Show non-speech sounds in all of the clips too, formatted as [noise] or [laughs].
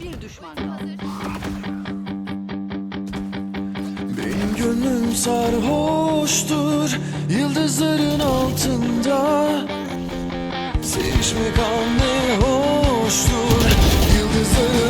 Bir düşman. Benim gönlüm sarhoştur Yıldızların altında Sevişmek an ne hoştur Yıldızların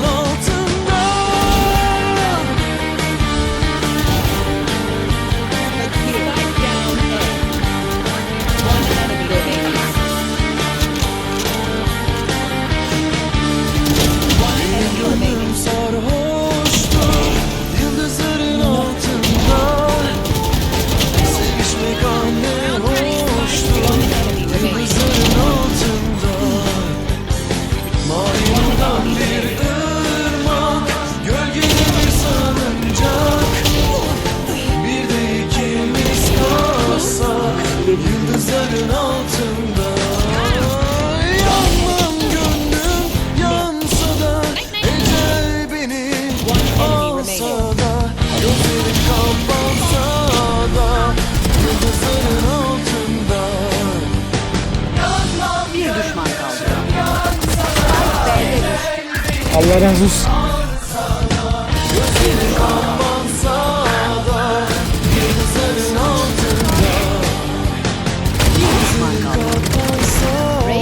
Allah razı olsun.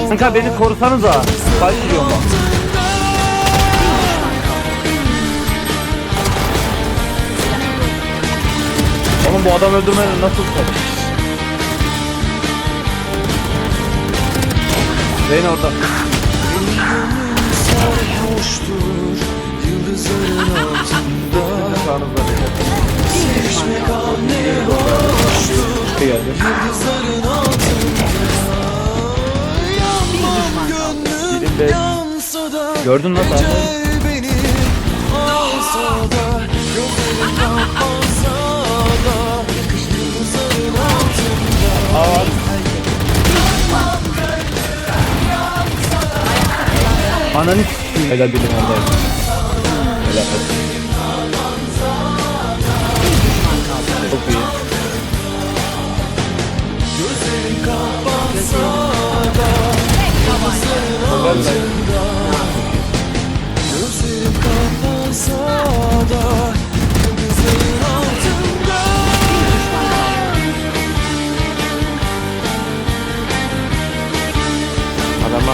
Kanka beni korusanıza. Kaçırıyorum bak. Oğlum bu adam öldürmeni nasıl tutar? Zeyn orada. Sarhoştur Yıldızların [laughs] altında düşman kaldı. Bir geldi. Yıldızların altında. Birim Gönlüm yansa da Gördün lan sen. Alsa da Gözlerim kapansa Ananı s**eyim. Helal bilim oradayım. Helal olsun. Çok iyi. Gözlerim kapansa da Helal lan.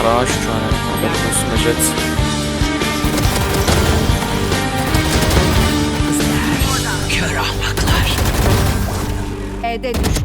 Adamlar ağaç şu an. Haberin olsun Jet. B'de düştü.